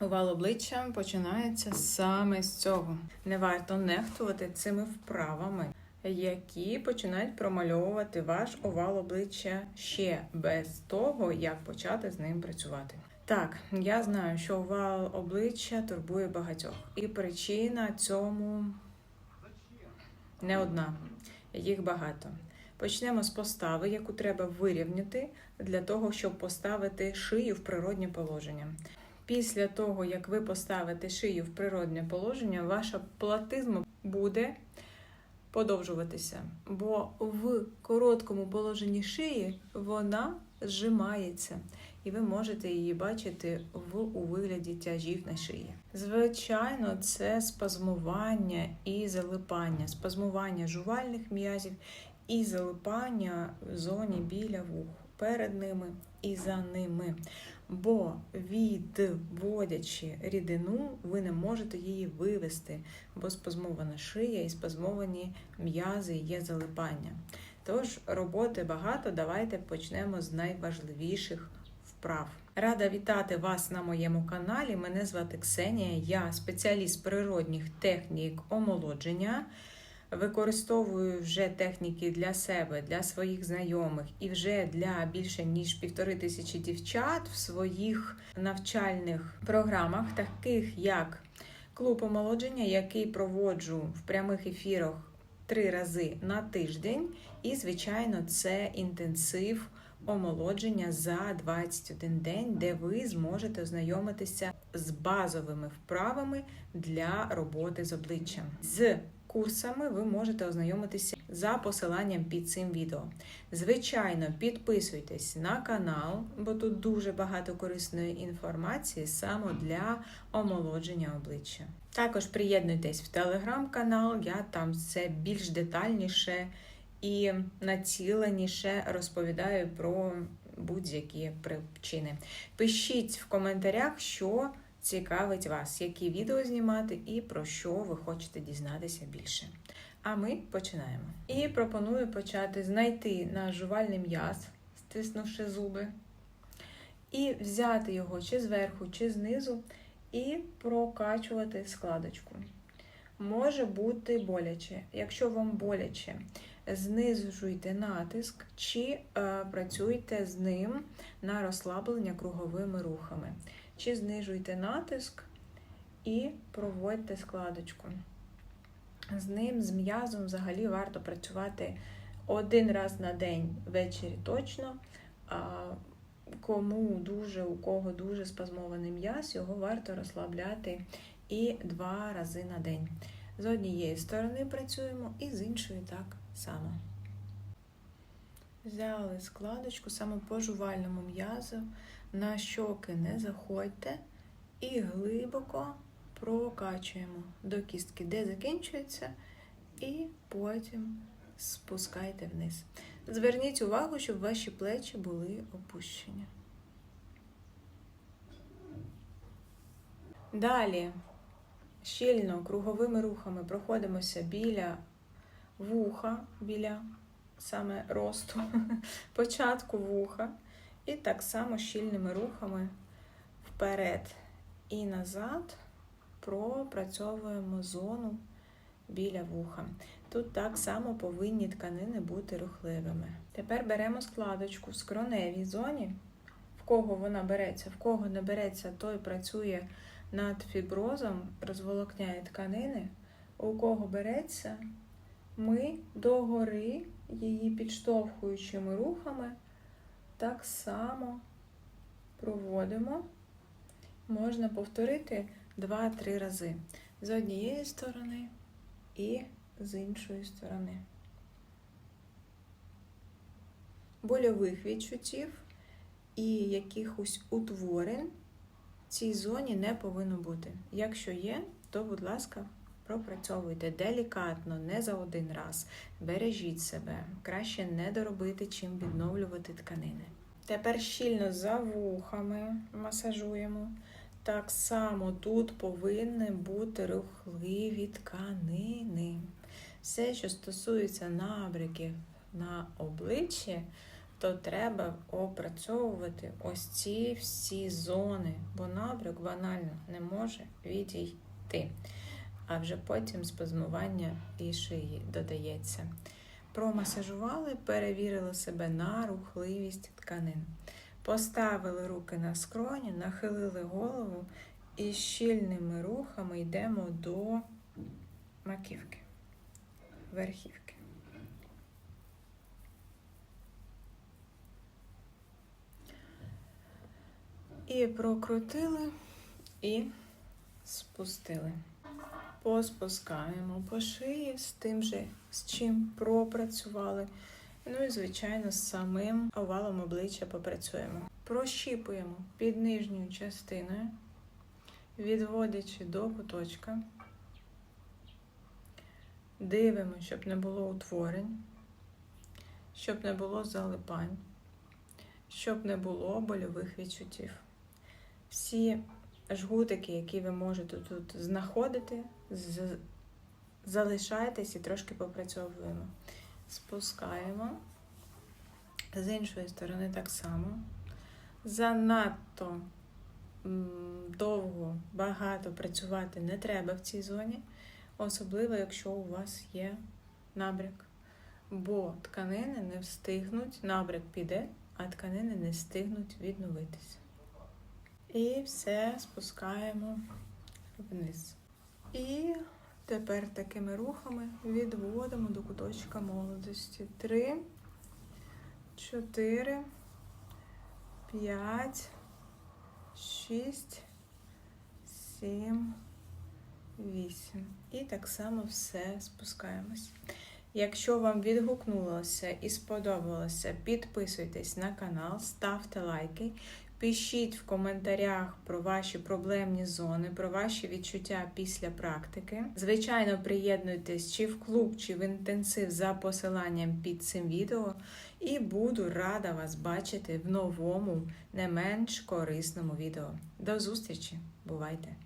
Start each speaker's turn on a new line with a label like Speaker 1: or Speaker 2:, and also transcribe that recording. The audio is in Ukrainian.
Speaker 1: Овал обличчя починається саме з цього. Не варто нехтувати цими вправами, які починають промальовувати ваш овал обличчя ще без того, як почати з ним працювати. Так, я знаю, що овал обличчя турбує багатьох, і причина цьому не одна, їх багато. Почнемо з постави, яку треба вирівняти для того, щоб поставити шию в природнє положення. Після того, як ви поставите шию в природне положення, ваша платизма буде подовжуватися, бо в короткому положенні шиї вона зжимається, і ви можете її бачити в у вигляді тяжів на шиї. Звичайно, це спазмування і залипання, спазмування жувальних м'язів і залипання в зоні біля вух перед ними і за ними. Бо відводячи рідину, ви не можете її вивести, бо спазмована шия і спазмовані м'язи є залипання. Тож роботи багато, давайте почнемо з найважливіших вправ. Рада вітати вас на моєму каналі. Мене звати Ксенія, я спеціаліст природних технік омолодження. Використовую вже техніки для себе, для своїх знайомих і вже для більше ніж півтори тисячі дівчат в своїх навчальних програмах, таких як клуб омолодження, який проводжу в прямих ефірах три рази на тиждень. І, звичайно, це інтенсив омолодження за 21 день, де ви зможете ознайомитися з базовими вправами для роботи з обличчям. З курсами ви можете ознайомитися за посиланням під цим відео. Звичайно, підписуйтесь на канал, бо тут дуже багато корисної інформації саме для омолодження обличчя. Також приєднуйтесь в телеграм-канал, я там все більш детальніше і націленіше розповідаю про будь-які причини. Пишіть в коментарях, що цікавить вас, які відео знімати і про що ви хочете дізнатися більше. А ми починаємо. І пропоную почати знайти наш жувальний м'яз, стиснувши зуби, і взяти його чи зверху, чи знизу, і прокачувати складочку. Може бути боляче. Якщо вам боляче, знижуйте натиск чи е, працюйте з ним на розслаблення круговими рухами. Чи знижуйте натиск і проводьте складочку. З ним, з м'язом, взагалі варто працювати один раз на день ввечері точно. А кому дуже, у кого дуже спазмований м'яз, його варто розслабляти і два рази на день. З однієї сторони працюємо, і з іншої так само. Взяли складочку саме по м'язу. На щоки не заходьте і глибоко прокачуємо до кістки, де закінчується, і потім спускайте вниз. Зверніть увагу, щоб ваші плечі були опущені. Далі щільно круговими рухами проходимося біля вуха, біля саме росту, початку вуха. І так само щільними рухами вперед і назад пропрацьовуємо зону біля вуха. Тут так само повинні тканини бути рухливими. Тепер беремо складочку в скроневій зоні. В кого вона береться, в кого не береться, той працює над фіброзом, розволокняє тканини. У кого береться, ми догори її підштовхуючими рухами так само проводимо. Можна повторити 2-3 рази з однієї сторони і з іншої сторони. Больових відчуттів і якихось утворень в цій зоні не повинно бути. Якщо є, то, будь ласка, пропрацьовуйте делікатно, не за один раз. Бережіть себе. Краще не доробити, чим відновлювати тканини. Тепер щільно за вухами масажуємо. Так само тут повинні бути рухливі тканини. Все, що стосується набриків на обличчі, то треба опрацьовувати ось ці всі зони, бо набряк банально не може відійти. А вже потім спазмування і шиї додається. Промасажували, перевірили себе на рухливість тканин. Поставили руки на скроні, нахилили голову і щільними рухами йдемо до маківки, верхівки. І прокрутили і спустили. Поспускаємо по шиї з тим же, з чим пропрацювали. Ну і, звичайно, з самим овалом обличчя попрацюємо. Прощіпуємо під нижньою частиною, відводячи до куточка. Дивимося, щоб не було утворень, щоб не було залипань, щоб не було больових відчуттів. Всі жгутики, які ви можете тут знаходити, залишайтесь і трошки попрацьовуємо. Спускаємо. З іншої сторони так само. Занадто довго, багато працювати не треба в цій зоні, особливо, якщо у вас є набряк. Бо тканини не встигнуть, набряк піде, а тканини не встигнуть відновитися. І все спускаємо вниз. І тепер такими рухами відводимо до куточка молодості. Три, чотири, п'ять, шість, сім, вісім. І так само все спускаємось. Якщо вам відгукнулося і сподобалося, підписуйтесь на канал, ставте лайки. Пишіть в коментарях про ваші проблемні зони, про ваші відчуття після практики. Звичайно, приєднуйтесь чи в клуб, чи в інтенсив за посиланням під цим відео. І буду рада вас бачити в новому, не менш корисному відео. До зустрічі! Бувайте!